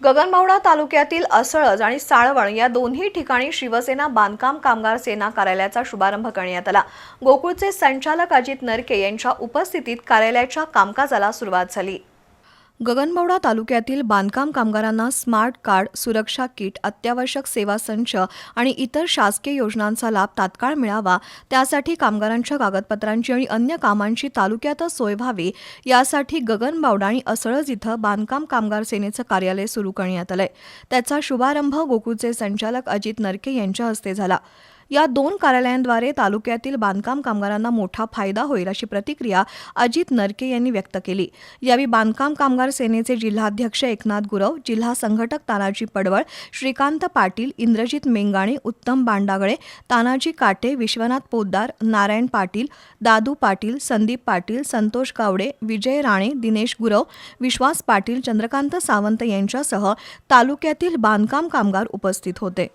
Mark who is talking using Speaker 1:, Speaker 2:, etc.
Speaker 1: गगनबावडा तालुक्यातील असळज आणि साळवण या दोन्ही ठिकाणी शिवसेना बांधकाम कामगार सेना कार्यालयाचा शुभारंभ करण्यात आला. गोकुळचे संचालक अजित नरके यांच्या उपस्थितीत कार्यालयाच्या कामकाजाला सुरुवात झाली. गगनबावडा तालुक्यातील बांधकाम कामगारांना स्मार्ट कार्ड सुरक्षा किट अत्यावश्यक सेवा संच आणि इतर शासकीय योजनांचा लाभ तात्काळ मिळावा त्यासाठी कामगारांच्या कागदपत्रांची आणि अन्य कामांची तालुक्यातच सोय व्हावी यासाठी गगनबावडा आणि असळज इथं बांधकाम कामगार सेनेचं कार्यालय सुरू करण्यात आलंय. त्याचा शुभारंभ गोकुळचे संचालक अजित नरके यांच्या हस्ते झाला. या दोन कार्यालयांद्वारे तालुक्यातील बांधकाम कामगारांना मोठा फायदा होईल अशी प्रतिक्रिया अजित नरके यांनी व्यक्त केली. यावेळी बांधकाम कामगार सेनेचे जिल्हाध्यक्ष एकनाथ गुरव जिल्हा संघटक तानाजी पडवळ श्रीकांत पाटील इंद्रजित मेंगाणे उत्तम बांडागळे तानाजी काटे विश्वनाथ पोद्दार नारायण पाटील दादू पाटील संदीप पाटील संतोष गावडे विजय राणे दिनेश गुरव विश्वास पाटील चंद्रकांत सावंत यांच्यासह तालुक्यातील बांधकाम कामगार उपस्थित होते.